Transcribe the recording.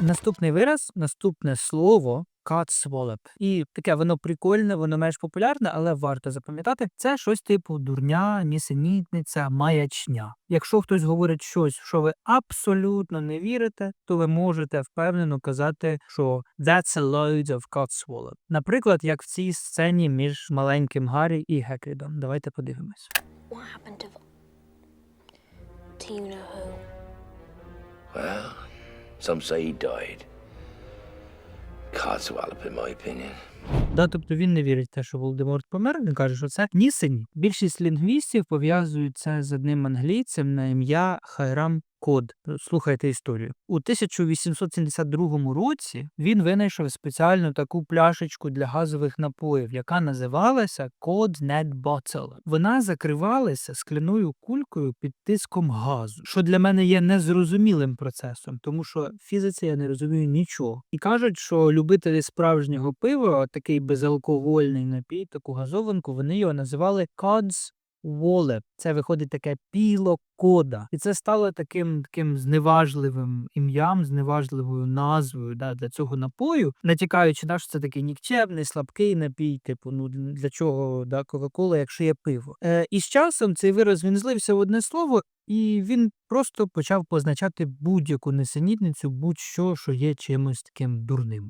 Наступний вираз, наступне слово codswallop. І таке воно прикольне, воно менш популярне, але варто запам'ятати. Це щось типу дурня, нісенітниця, маячня. Якщо хтось говорить щось, що ви абсолютно не вірите, то ви можете впевнено казати, що that's a load of codswallop. Наприклад, як в цій сцені між маленьким Гаррі і Гекрідом. Давайте подивимось. What happened to. Do you know who? Some say he died. Codswallop, in my opinion. Да, тобто він не вірить в те, що Волдеморт помер. Він каже, що це нісені. Більшість лінгвістів пов'язують це з одним англійцем на ім'я Хайрам Код. Слухайте історію. У 1872 році він винайшов спеціальну таку пляшечку для газових напоїв, яка називалася Cod Net Bottle. Вона закривалася скляною кулькою під тиском газу, що для мене є незрозумілим процесом, тому що фізиці я не розумію нічого. І кажуть, що любителі справжнього пива, такий безалкогольний напій, таку газованку, вони його називали Cod's Wallop. Це виходить таке піло кода. І це стало таким таким зневажливим ім'ям, зневажливою назвою да, для цього напою, натякаючи на що це такий нікчемний, слабкий напій, типу, ну для чого да, Кока-Кола, якщо є пиво. Е, і з часом цей вираз він злився в одне слово, і він просто почав позначати будь-яку несенітницю, будь-що, що є чимось таким дурним.